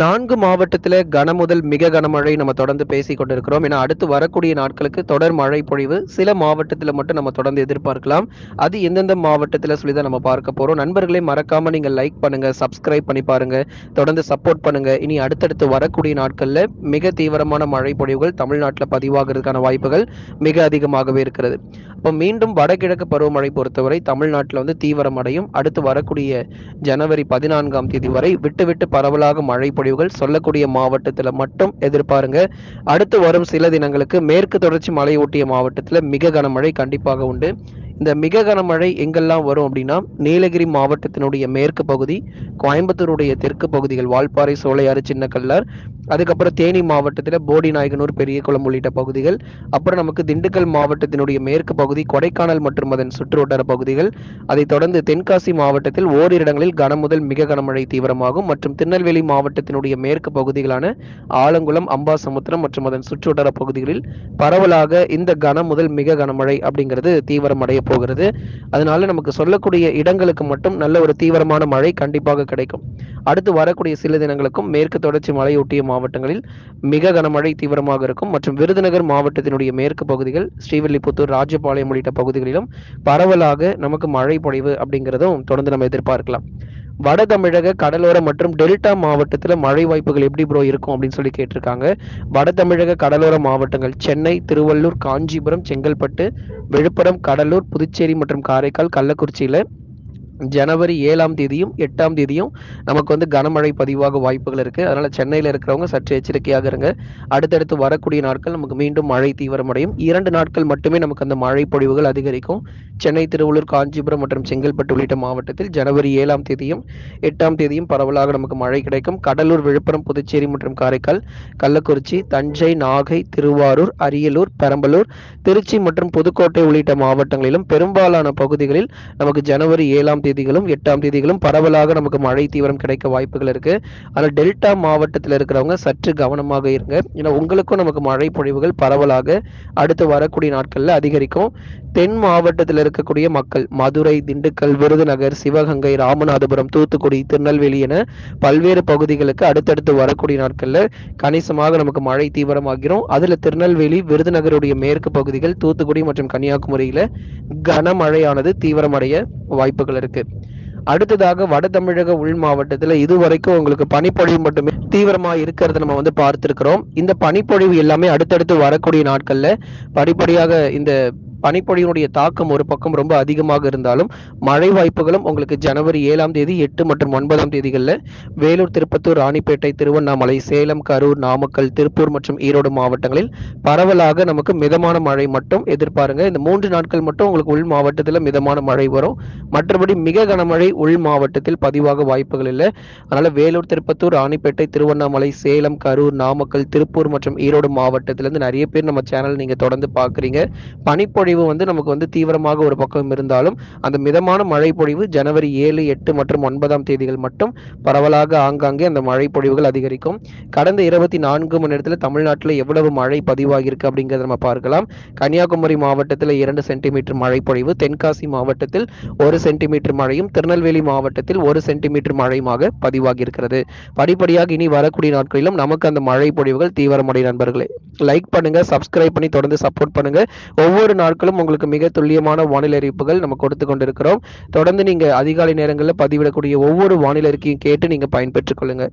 நான்கு மாவட்டத்தில் கன முதல் மிக கனமழை நம்ம தொடர்ந்து பேசி கொண்டிருக்கிறோம். ஏன்னா அடுத்து வரக்கூடிய நாட்களுக்கு தொடர் மழை பொழிவு சில மாவட்டத்தில் மட்டும் நம்ம தொடர்ந்து எதிர்பார்க்கலாம். அது எந்தெந்த மாவட்டத்தில் சொல்லி தான் நம்ம பார்க்க போகிறோம் நண்பர்களே மறக்காமல் நீங்கள் லைக் பண்ணுங்கள் சப்ஸ்கிரைப் பண்ணி பாருங்கள் தொடர்ந்து சப்போர்ட் பண்ணுங்கள் இனி அடுத்தடுத்து வரக்கூடிய நாட்களில் மிக தீவிரமான மழை பொழிவுகள் தமிழ்நாட்டில் பதிவாகிறதுக்கான வாய்ப்புகள் மிக அதிகமாகவே இருக்கிறது. அப்போ மீண்டும் வடகிழக்கு பருவமழை பொறுத்தவரை தமிழ்நாட்டில் வந்து தீவிரமடையும். அடுத்து வரக்கூடிய ஜனவரி பதினான்காம் தேதி வரை விட்டு விட்டு பரவலாக மழை பொழிவுகள் சொல்லக்கூடிய மாவட்டத்தில் மட்டும் எதிர்பாருங்க. அடுத்து வரும் சில தினங்களுக்கு மேற்கு தொடர்ச்சி மலையொட்டிய மாவட்டத்தில் மிக கனமழை கண்டிப்பாக உண்டு. இந்த மிக கனமழை எங்கெல்லாம் வரும் அப்படின்னா நீலகிரி மாவட்டத்தினுடைய மேற்கு பகுதி கோயம்புத்தூருடைய தெற்கு பகுதிகள் வால்பாறை சோலையாறு சின்னக்கல்லார் அதுக்கப்புறம் தேனி மாவட்டத்தில் போடி நாயகனூர் பெரியகுளம் உள்ளிட்ட பகுதிகள். அப்புறம் நமக்கு திண்டுக்கல் மாவட்டத்தினுடைய மேற்கு பகுதி கொடைக்கானல் மற்றும் அதன் சுற்றுவட்டார பகுதிகள். அதைத் தொடர்ந்து தென்காசி மாவட்டத்தில் ஓரிரு இடங்களில் கன முதல் மிக கனமழை தீவிரமாகும். மற்றும் திருநெல்வேலி மாவட்டத்தினுடைய மேற்கு பகுதிகளான ஆலங்குளம் அம்பாசமுத்திரம் மற்றும் அதன் சுற்றுவட்டார பகுதிகளில் பரவலாக இந்த கன முதல் மிக கனமழை அப்படிங்கிறது தீவிரமடைய போகிறது. அதனால நமக்கு சொல்லக்கூடிய இடங்களுக்கு மட்டும் நல்ல ஒரு தீவிரமான மழை கண்டிப்பாக கிடைக்கும். அடுத்து வரக்கூடிய சில தினங்களுக்கும் மேற்கு தொடர்ச்சி மலையொட்டிய மாவட்டங்களில் மிக கனமழை தீவிரமாக இருக்கும் மற்றும் விருதுநகர் மாவட்டத்தினுடைய மேற்கு பகுதிகள் ஸ்ரீவில்லிபுத்தூர் ராஜபாளையம் உள்ளிட்ட பகுதிகளிலும் பரவலாக நமக்கு மழை பொழிவு அப்படிங்கிறதும் தொடர்ந்து நம்ம எதிர்பார்க்கலாம். வட தமிழக கடலோர மற்றும் டெல்டா மாவட்டத்தில் மழை வாய்ப்புகள் எப்படி ப்ரோ இருக்கும் அப்படின்னு சொல்லி கேட்டிருக்காங்க. வட தமிழக கடலோர மாவட்டங்கள் சென்னை திருவள்ளூர் காஞ்சிபுரம் செங்கல்பட்டு விழுப்புரம் கடலூர் புதுச்சேரி மற்றும் காரைக்கால் கள்ளக்குறிச்சியில் ஜனவரி ஏழாம் தேதியும் எட்டாம் தேதியும் நமக்கு வந்து கனமழை பதிவாக வாய்ப்புகள் இருக்கு. அதனால சென்னையில் இருக்கிறவங்க சற்று எச்சரிக்கையாக இருங்க. அடுத்தடுத்து வரக்கூடிய நாட்கள் நமக்கு மீண்டும் மழை தீவிரமடையும். இரண்டு நாட்கள் மட்டுமே நமக்கு அந்த மழை பொழிவுகள் அதிகரிக்கும். சென்னை திருவள்ளூர் காஞ்சிபுரம் மற்றும் செங்கல்பட்டு உள்ளிட்ட மாவட்டத்தில் ஜனவரி ஏழாம் தேதியும் எட்டாம் தேதியும் பரவலாக நமக்கு மழை கிடைக்கும். கடலூர் விழுப்புரம் புதுச்சேரி மற்றும் காரைக்கால் கள்ளக்குறிச்சி தஞ்சை நாகை திருவாரூர் அரியலூர் பெரம்பலூர் திருச்சி மற்றும் புதுக்கோட்டை உள்ளிட்ட மாவட்டங்களிலும் பெரும்பாலான பகுதிகளில் நமக்கு ஜனவரி ஏழாம் தேதிகளும் எட்டாம் தேதிகளும் பரவலாக நமக்கு மழை தீவிரம் கிடைக்க வாய்ப்புகள் இருக்கு. ஆனால் டெல்டா மாவட்டத்தில் இருக்கிறவங்க சற்று கவனமாக இருங்க. ஏன்னா உங்களுக்கும் நமக்கு மழை பொழிவுகள் பரவலாக அடுத்து வரக்கூடிய நாட்களில் அதிகரிக்கும். தென் மாவட்டத்தில் இருக்கக்கூடிய மக்கள் மதுரை திண்டுக்கல் விருதுநகர் சிவகங்கை ராமநாதபுரம் தூத்துக்குடி திருநெல்வேலி என பல்வேறு பகுதிகளுக்கு அடுத்தடுத்து வரக்கூடிய நாட்களில் கணிசமாக நமக்கு மழை தீவிரமாகிறோம் அதில் திருநெல்வேலி விருதுநகருடைய மேற்கு பகுதிகள் தூத்துக்குடி மற்றும் கன்னியாகுமரியில் கனமழையானது தீவிரமடைய வாய்ப்புகள் இருக்கு. அடுத்ததாக வட தமிழக உள் மாவட்டத்தில் இதுவரைக்கும் உங்களுக்கு பனிப்பொழிவு மட்டுமே தீவிரமா இருக்கிறத நம்ம வந்து பார்த்திருக்கிறோம். இந்த பனிப்பொழிவு எல்லாமே அடுத்தடுத்து வரக்கூடிய நாட்கள்ல படிப்படியாக இந்த பனிப்பொழிவினுடைய தாக்கம் ஒரு பக்கம் ரொம்ப அதிகமாக இருந்தாலும் மழை வாய்ப்புகளும் உங்களுக்கு ஜனவரி ஏழாம் தேதி எட்டு மற்றும் ஒன்பதாம் தேதிகளில் வேலூர் திருப்பத்தூர் ராணிப்பேட்டை திருவண்ணாமலை சேலம் கரூர் நாமக்கல் திருப்பூர் மற்றும் ஈரோடு மாவட்டங்களில் பரவலாக நமக்கு மிதமான மழை மட்டும் எதிர்பாருங்க. இந்த மூன்று நாட்கள் மட்டும் உங்களுக்கு உள் மாவட்டத்தில் மிதமான மழை வரும். மற்றபடி மிக கனமழை உள் மாவட்டத்தில் பதிவாக வாய்ப்புகள் இல்லை. அதனால வேலூர் திருப்பத்தூர் ராணிப்பேட்டை திருவண்ணாமலை சேலம் கரூர் நாமக்கல் திருப்பூர் மற்றும் ஈரோடு மாவட்டத்திலிருந்து நிறைய பேர் நம்ம சேனல் நீங்க தொடர்ந்து பார்க்குறீங்க மழைப்பொழிவு வந்து நமக்கு வந்து தீவிரமாக ஒரு பக்கம் இருந்தாலும் அந்த மிதமான மழைப்பொழிவு ஜனவரி ஏழு எட்டு மற்றும் ஒன்பதாம் தேதிகள் மட்டும் பரவலாக ஆங்காங்கே அந்த மழைப்பொழிவுகள் அதிகரிக்கும். கடந்த இருபத்தி நான்கு மணி நேரத்தில் தமிழ்நாட்டில் எவ்வளவு மழை பதிவாகியிருக்கு அப்படிங்கிறத நம்ம பார்க்கலாம். கன்னியாகுமரி மாவட்டத்தில் இரண்டு சென்டிமீட்டர் மழைப்பொழிவு தென்காசி மாவட்டத்தில் ஒரு சென்டிமீட்டர் மழையும் திருநெல்வேலி மாவட்டத்தில் ஒரு சென்டிமீட்டர் மழையுமாக பதிவாகியிருக்கிறது. படிப்படியாக இனி வரக்கூடிய நாட்களிலும் நமக்கு அந்த மழை பொழிவுகள் தீவிரமடை நண்பர்களே. லைக் பண்ணுங்க சப்ஸ்கிரைப் பண்ணி தொடர்ந்து சப்போர்ட் பண்ணுங்க. ஒவ்வொரு நாள் நாட்களும் உங்களுக்கு மிக துல்லியமான வானிலை அறிவிப்புகள் நம்ம கொடுத்து கொண்டிருக்கிறோம். தொடர்ந்து நீங்க அதிகாலை நேரங்களில் பதிவிடக்கூடிய ஒவ்வொரு வானிலை அறிக்கையும் கேட்டு நீங்க பயன்பெற்றுக் கொள்ளுங்க.